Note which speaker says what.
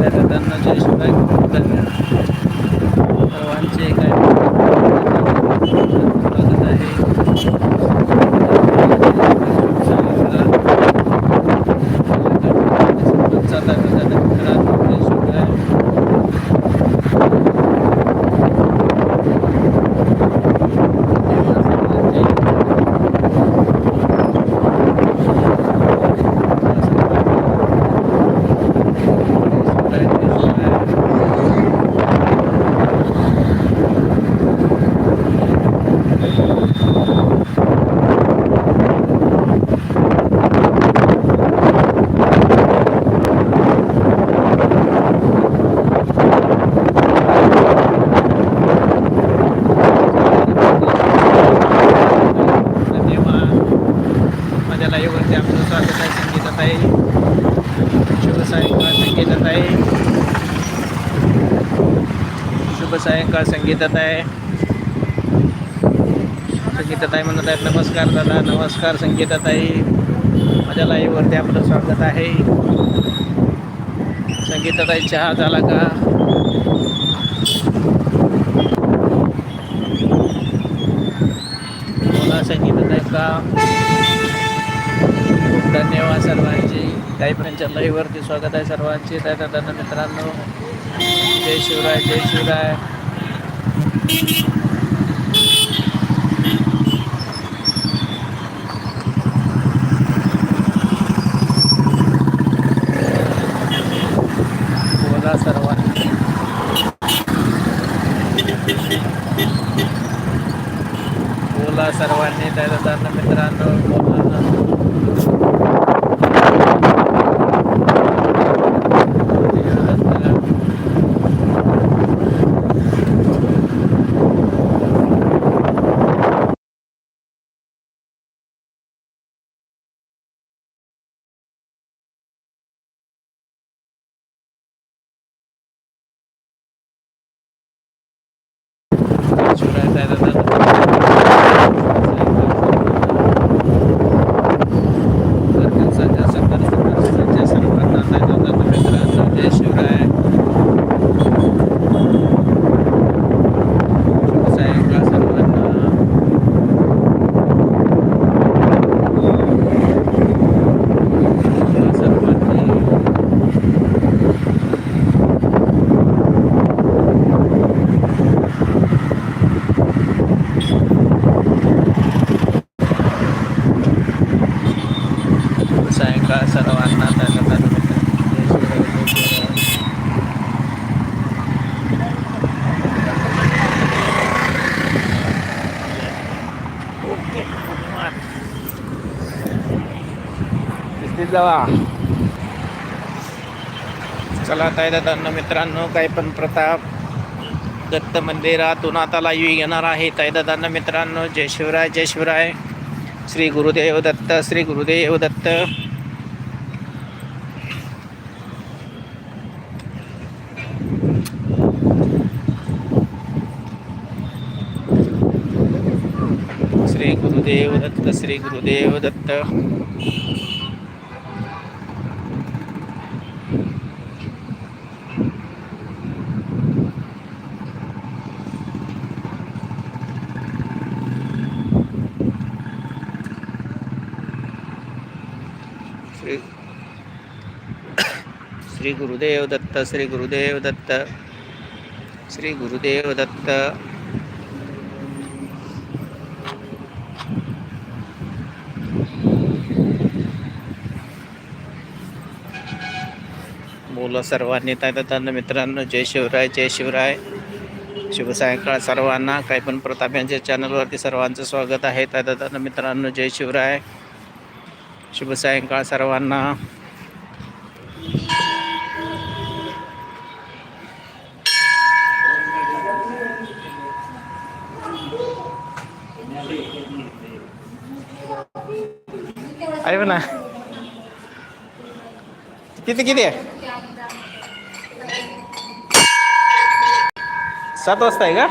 Speaker 1: Devreden önce hiç ben शुभ सायंकाळ संगीताताई संगीताताई म्हणत आहेत. नमस्कार दादा नमस्कार संगीताताई माझ्या लाईव्हवरती आपलं स्वागत आहे. संगीताताई चहा झाला का? मला संगीताताई का? खूप धन्यवाद सर्वांची. काही पण लाईव्हवरती स्वागत आहे सर्वांचे. तर दादा मित्रांनो जय शिवराय जय शिवराय. बोला सर्वांनी. बोला सर्वांनी त्या दादा मित्रांनो बोला. शिवराय त्या दादा संघर्षाच्या सर्वांना त्या दादा मित्रांनो जय शिवराय सायंकाळ सर्वांना सर्वांनी सायंकाळ सर्वांना त्या जावा. चला ताई दादांना मित्रांनो काही पण प्रताप दत्त मंदिरातून आता लाईव्ह येणार आहे. ताई दादांना मित्रांनो जय शिवराय जय शिवराय. श्री गुरुदेव दत्त श्री गुरुदेव दत्त. श्री गुरुदेव दत्त श्री गुरुदेव दत्त श्री श्री गुरुदेव दत्त श्री गुरुदेव दत्त श्री गुरुदेव दत्त बोला सर्वांनी तात्यानं मित्रांनो जय शिवराय जय शिवराय. शुभ सायंकाळ सर्वांना. काही पण प्रताप यांच्या चॅनलवरती सर्वांचं स्वागत आहे. तात्यानं मित्रांनो जय शिवराय. शुभ सायंकाळ सर्वांना. अरे ना किती किती आहे? सात वाजता आहे का?